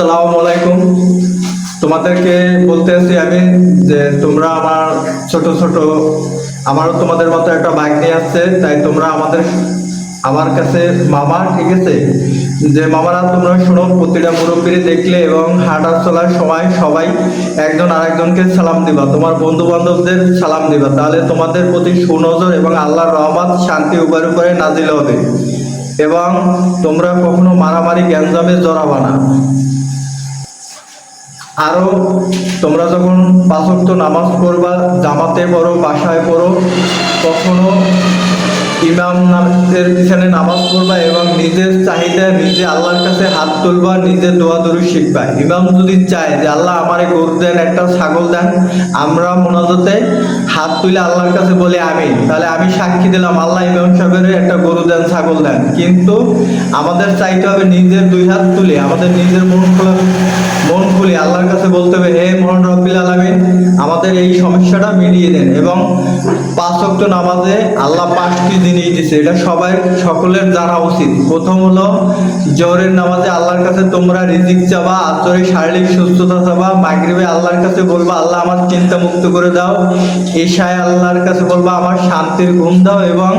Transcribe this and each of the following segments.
আসসালামু আলাইকুম। তোমাদেরকে বলতে আছি আমি যে তোমরা আমার ছোট ছোট, আমারও তোমাদের মতো একটা বাইক নিয়ে আসছে, তাই তোমরা আমাদের, আমার কাছে মামা, ঠিক আছে? যে মামারা তোমরা শোনো, প্রতিটা মুরব্বী দেখলে এবং হাঁটা চলার সময় সবাই একজন আরেকজনকে সালাম দিবা, তোমার বন্ধু বান্ধবদের সালাম দিবা, তাহলে তোমাদের প্রতি সুনজর এবং আল্লাহর রহমত, শান্তি উপরে উপরে নাজিল হবে। এবং তোমরা কখনো মারামারি, গ্যাঞ্জামে জড়াবা না। আরও তোমরা যখন পাঁচক্ত নামাজ পড়বা, জামাতে পড়ো, বাসায় পড়ো, কখনো ইমাম নামের পিছনে নামাজ পড়বা এবং নিজের চাহিদা নিজে আল্লাহর কাছে হাত তুলবা নিজে দোয়া দরু শিখবা। ইমাম যদি চায় যে, আল্লাহ আমারে গরু দেন, একটা ছাগল দেন, আমরা মোনাজতে হাত তুলে আল্লাহর কাছে বলি আমি তাহলে আমি সাক্ষী দিলাম, আল্লাহ ইমাম সাহেবের একটা গরু দেন, ছাগল দেন। কিন্তু আমাদের চাইতে হবে নিজের দুই হাত তুলে, আমাদের নিজের মন খোলা মন খুলে আল্লাহর কাছে বলতে হবে, হে মোহন রব্বিল আলামিন, আমাদের এই সমস্যাটা মিলিয়ে দেন। এবং পাঁচ ওয়াক্ত নামাজে আল্লাহ পাঁচটি জিনিস দিছে, এটা সবাই, সকলের জানা উচিত। প্রথম হলো, জোহরের নামাজে আল্লাহর কাছে তোমরা রিজিক চাবা আচরে শারীরিক সুস্থতা চাবা, মাগরিবে আল্লাহর কাছে বলবা, আল্লাহ, আমার চিন্তা মুক্ত করে দাও। ঈশায় আল্লাহর কাছে বলবা, আমার শান্তির ঘুম দাও এবং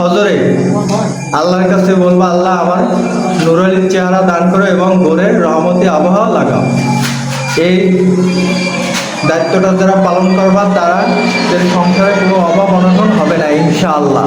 হজরে, আল্লাহর কাছে বলব, আল্লাহ আমার নুরালির চেহারা দান করো এবং ভোরের রহমতি আবহাওয়া লাগাও। এই দায়িত্বটা যারা পালন করবার তারা সংসারে কোনো অভাব অনটন হবে না, ইনশাআল্লাহ।